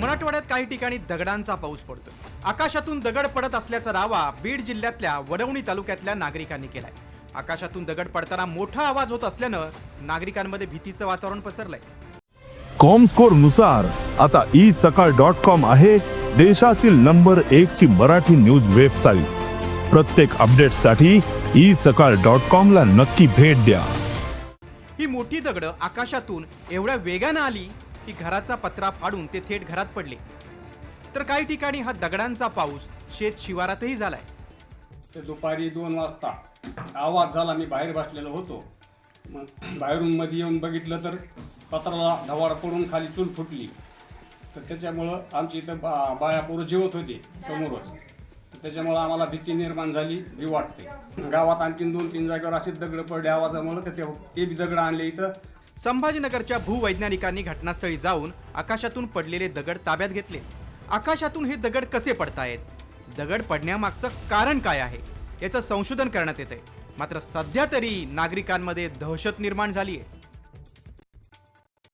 मराठवाड्यात काही ठिकाणी दगडांचा पाऊस पडतो आकाशातून दगड पडत असल्याचा दावा बीड जिल्ह्यातल्या वडवणी तालुक्यातल्या नागरिकांनी केलाय. आकाशातून दगड पडताना मोठा आवाज होत असल्यानं नागरिकांमध्ये भीतीचं वातावरण पसरलंय. कॉमस्कोरनुसार आता ई सकाळ डॉट कॉम आहे देशातील नंबर एक ची मराठी न्यूज वेबसाईट. प्रत्येक अपडेटसाठी ई सकाळ डॉट कॉम ला नक्की भेट द्या. ही मोठी दगडं आकाशातून एवढ्या वेगानं आली की घराचा पत्रा फाडून ते थेट घरात पडले. तर काही ठिकाणी हा दगडांचा पाऊस शेत शिवारातही झालाय. ते दुपारी दोन वाजता आवाज झाला मी बाहेर बसलेलो होतो. मग बाहेरून मध्ये येऊन बघितलं तर पत्राला धवाड पडून खाली चूल फुटली. तर त्याच्यामुळं आमची इथं बा बाया पोरं जेवत होते समोरच. तर त्याच्यामुळं आम्हाला भीती निर्माण झाली भी वाटते. गावात आणखीन दोन तीन जागेवर असे दगड पडले आवाजामुळं तर ते ते बी दगड आणले इथं. संभाजीनगरच्या भूवैज्ञानिकांनी घटनास्थळी जाऊन आकाशातून पडलेले दगड ताब्यात घेतले. आकाशातून हे दगड कसे पडतायत? दगड पडण्यामागचं कारण काय आहे? याचं संशोधन करण्यात येतंय. मात्र सध्या तरी नागरिकांमध्ये दहशत निर्माण झाली आहे